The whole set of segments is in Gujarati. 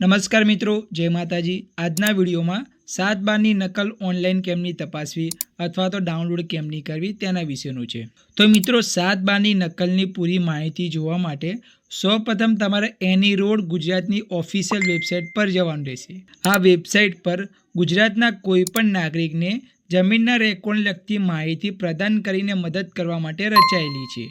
નમસ્કાર મિત્રો, જય માતાજી. આજના વિડીયોમાં સાત બારની નકલ ઓનલાઈન કેમની તપાસવી અથવા તો ડાઉનલોડ કેમની કરવી તેના વિશેનું છે. તો મિત્રો, સાત બારની નકલની પૂરી માહિતી જોવા માટે સૌપ્રથમ તમારે એની રોડ ગુજરાતની ઓફિશિયલ વેબસાઇટ પર જવાનું રહેશે. આ વેબસાઇટ પર ગુજરાતના કોઈપણ નાગરિકને જમીનના રેકોર્ડ લગતી માહિતી પ્રદાન કરીને મદદ કરવા માટે રચાયેલી છે.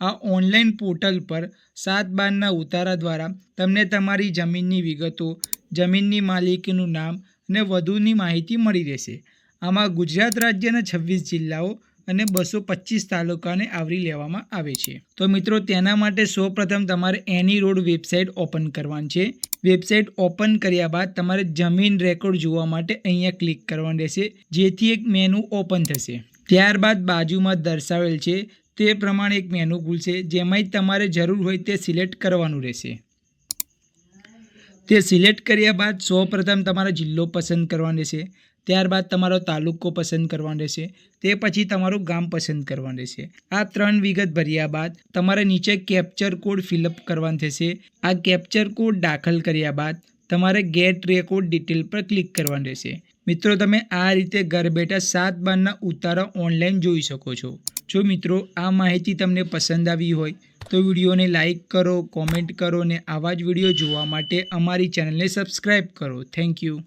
આ ઓનલાઈન પોર્ટલ પર સાત બારના ઉતારા દ્વારા તમને તમારી જમીનની વિગતો, જમીનની માલિકીનું નામ અને વધુની માહિતી મળી રહેશે. આમાં ગુજરાત રાજ્યના છવ્વીસ જિલ્લાઓ અને બસો પચીસ તાલુકાને આવરી લેવામાં આવે છે. તો મિત્રો, તેના માટે સૌપ્રથમ તમારે એની રોડ વેબસાઇટ ઓપન કરવાની છે. વેબસાઇટ ઓપન કર્યા બાદ તમારે જમીન રેકોર્ડ જોવા માટે અહીંયા ક્લિક કરવાનું રહેશે, જેથી એક મેનુ ઓપન થશે. ત્યારબાદ બાજુમાં દર્શાવેલ છે તે પ્રમાણે એક મેનુ ખુલશે જેમાંય તમારે જરૂર હોય તે સિલેક્ટ કરવાનું રહેશે. તે સિલેક્ટ કર્યા બાદ સૌપ્રથમ તમારો જિલ્લો પસંદ કરવાનો રહેશે, ત્યારબાદ તમારો તાલુકો પસંદ કરવાનો રહેશે, તે પછી તમારું ગામ પસંદ કરવાનું રહેશે. આ ત્રણ વિગત ભર્યા બાદ તમારે નીચે કેપ્ચર કોડ ફિલઅપ કરવાનો થશે. આ કેપ્ચર કોડ દાખલ કર્યા બાદ તમારે ગેટ રેકોર્ડ ડિટેલ પર ક્લિક કરવાનું રહેશે. મિત્રો, તમે આ રીતે ઘર બેઠા સાત બારના ઉતારા ઓનલાઈન જોઈ શકો છો. જો મિત્રો આ માહિતી તમને પસંદ આવી હોય, તો વિડીયોને લાઇક કરો, કોમેન્ટ કરો અને આવા જ વીડિયો જોવા માટે અમારી ચેનલને સબસ્ક્રાઈબ કરો. Thank you.